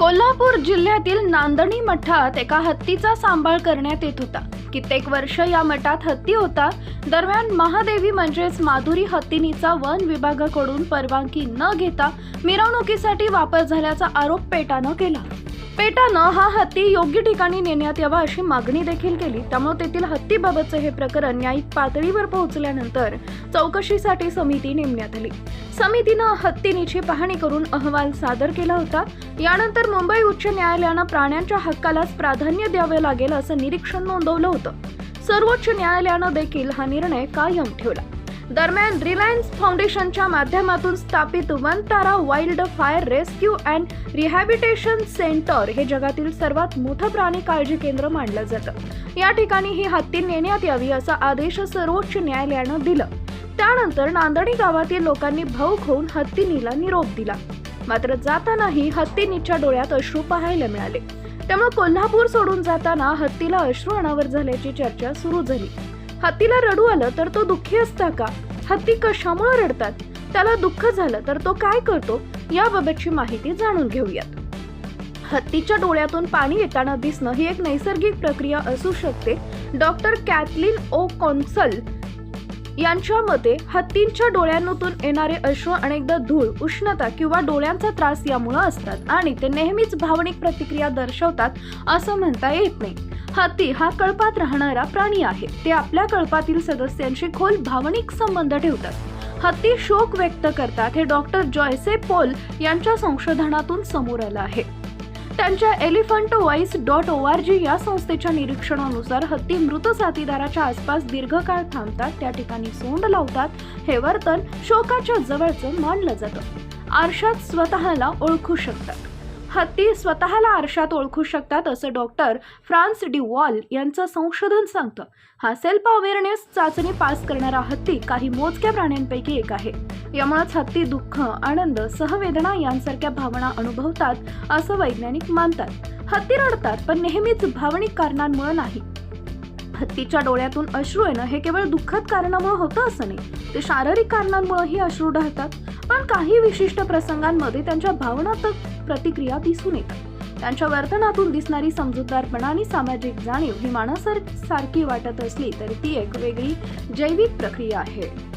कोल्हापूर जिल्ह्यातील नांदणी मठात एका हत्तीचा सांभाळ करण्यात येत होता. कित्येक वर्ष या मठात हत्ती होता. दरम्यान महादेवी म्हणजेच माधुरी हत्तीनीचा वन विभागाकडून परवानगी न घेता मिरवणुकीसाठी वापर झाल्याचा आरोप पेटानं केला. पेटानं हा हत्ती योग्य ठिकाणी नेण्यात यावा अशी मागणी देखील केली. त्यामुळे तेथील हत्तीबाबतचे हे प्रकरण न्यायिक पातळीवर पोहोचल्यानंतर चौकशीसाठी समिती नेमण्यात आली. समितीनं हत्तीनीची पाहणी करून अहवाल सादर केला होता. यानंतर मुंबई उच्च न्यायालयानं प्राण्यांच्या हक्कालाच प्राधान्य द्यावे लागेल असं निरीक्षण नोंदवलं होतं. सर्वोच्च न्यायालयानं देखील हा निर्णय कायम ठेवला. दरम्यान रिलायन्स फाउंडेशनच्या माध्यमातून स्थापित Vantara wild fire rescue and rehabilitation centre हे जगातील सर्वात मोठं प्राणी काळजी केंद्र मानलं जातं. या ठिकाणी ही हत्ती नेण्यात यावी असा आदेश सर्वोच्च न्यायालयानं दिलं. त्यानंतर नांदणी गावातील लोकांनी भाऊक होऊन हत्तीनीला निरोप दिला. मात्र जातानाही हत्तीनीच्या डोळ्यात अश्रू पाहायला मिळाले. त्यामुळे कोल्हापूर सोडून जाताना हत्तीला अश्रू अनावर झाल्याची चर्चा सुरू झाली. हत्तीला रडू आलं तर तो दुःखी असता का? हत्ती कशामुळे रडतात? त्याला दुःख झालं तर तो काय करतो? याबाबतची माहिती जाणून घेऊयात. हत्तीच्या डोळ्यातून पाणी येताना दिसणं ही एक नैसर्गिक प्रक्रिया असू शकते. डॉक्टर कॅथलिन ओ कॉन्सल यांच्या मते हत्तींच्या डोळ्यांतून येणारे अश्व अनेकदा धूळ उष्णता किंवा डोळ्यांचा त्रास यामुळे असतात आणि ते नेहमीच भावनिक प्रतिक्रिया दर्शवतात असं म्हणता येत नाही. हत्ती हा कळपात राहणारा प्राणी आहे. ते आपल्या कळपातील सदस्यांशी खोल भावनिक संबंध ठेवतात. हत्ती शोक व्यक्त करतात हे डॉक्टर जॉयसे पोल यांच्या संशोधनातून समोर आलं आहे. त्यांच्या elephant voice dot O R G या संस्थेच्या निरीक्षणानुसार हत्ती मृत साथीदाराच्या आसपास दीर्घकाळ थांबतात त्या ठिकाणी सोंड लावतात हे वर्तन शोकाच्या जवळचं मानलं जातं. आरशात स्वतःला ओळखू शकतात. हत्ती स्वतःला आरशात ओळखू शकतात असं डॉक्टर फ्रान्स डी वॉल यांचं संशोधन सांगतं. हा सेल्फ अवेअरनेस चाचणी पास करणारा हत्ती काही मोजक्या प्राण्यांपैकी एक आहे. यामुळेच हत्ती दुःख आनंद सहवेदना यांसारख्या भावना अनुभवतात असं वैज्ञानिक मानतात. हत्ती रडतात पण नेहमीच भावनिक कारणांमुळे नाही. हत्तीच्या डोळ्यातून अश्रू येणं हे केवळ दुःखद कारणामुळे होतं असं नाही. ते शारीरिक कारणांमुळेही अश्रू ढळतात. पण काही विशिष्ट प्रसंगांमध्ये त्यांच्या भावनात्मक प्रतिक्रिया दिसून येतात. त्यांच्या वर्तनातून दिसणारी समजूतदारपणा आणि सामाजिक जाणीव ही माणसासारखी वाटत असली तरी ती एक वेगळी जैविक प्रक्रिया आहे.